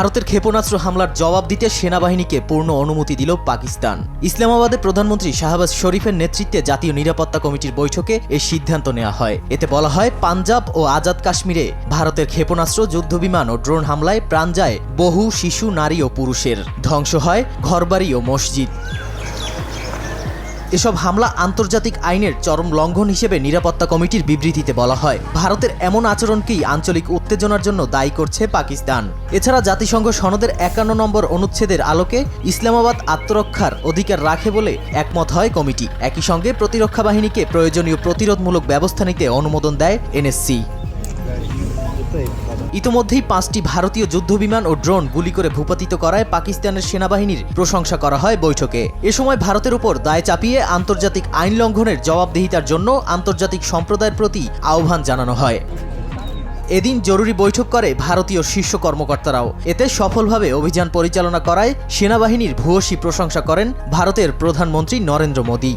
ভারতের ক্ষেপণাস্ত্র হামলার জবাব দিতে সেনাবাহিনীকে পূর্ণ অনুমতি দিল পাকিস্তান। ইসলামাবাদে প্রধানমন্ত্রী শাহবাজ শরীফের নেতৃত্বে জাতীয় নিরাপত্তা কমিটির বৈঠকে এই সিদ্ধান্ত নেওয়া হয়। এতে বলা হয়, পাঞ্জাব ও আজাদ কাশ্মীরে ভারতের ক্ষেপণাস্ত্র, যুদ্ধবিমান ও ড্রোন হামলায় প্রাণ যায় বহু শিশু, নারী ও পুরুষের। ধ্বংস হয় ঘরবাড়ি ও মসজিদ। এসব হামলা আন্তর্জাতিক আইনের চরম লঙ্ঘন হিসেবে নিরাপত্তা কমিটির বিবৃতিতে বলা হয়। ভারতের এমন আচরণকেই আঞ্চলিক উত্তেজনার জন্য দায়ী করছে পাকিস্তান? এছাড়া জাতিসংঘ সনদের একান্ন নম্বর অনুচ্ছেদের আলোকে ইসলামাবাদ আত্মরক্ষার অধিকার রাখে বলে একমত হয় কমিটি। একই সঙ্গে প্রতিরক্ষা বাহিনীকে প্রয়োজনীয় প্রতিরোধমূলক ব্যবস্থা নিতে অনুমোদন দেয় এনএসসি। ইতোমধ্যেই পাঁচটি ভারতীয় যুদ্ধবিমান ও ড্রোন গুলি করে ভূপাতিত করায় পাকিস্তানের সেনাবাহিনীর প্রশংসা করা হয় বৈঠকে। এ সময় ভারতের উপর দায় চাপিয়ে আন্তর্জাতিক আইন লঙ্ঘনের জবাবদিহিতার জন্য আন্তর্জাতিক সম্প্রদায়ের প্রতি আহ্বান জানানো হয়। এদিন জরুরি বৈঠক করে ভারতীয় শীর্ষ কর্মকর্তারাও। এতে সফলভাবে অভিযান পরিচালনা করায় সেনাবাহিনীর ভূয়সী প্রশংসা করেন ভারতের প্রধানমন্ত্রী নরেন্দ্র মোদী।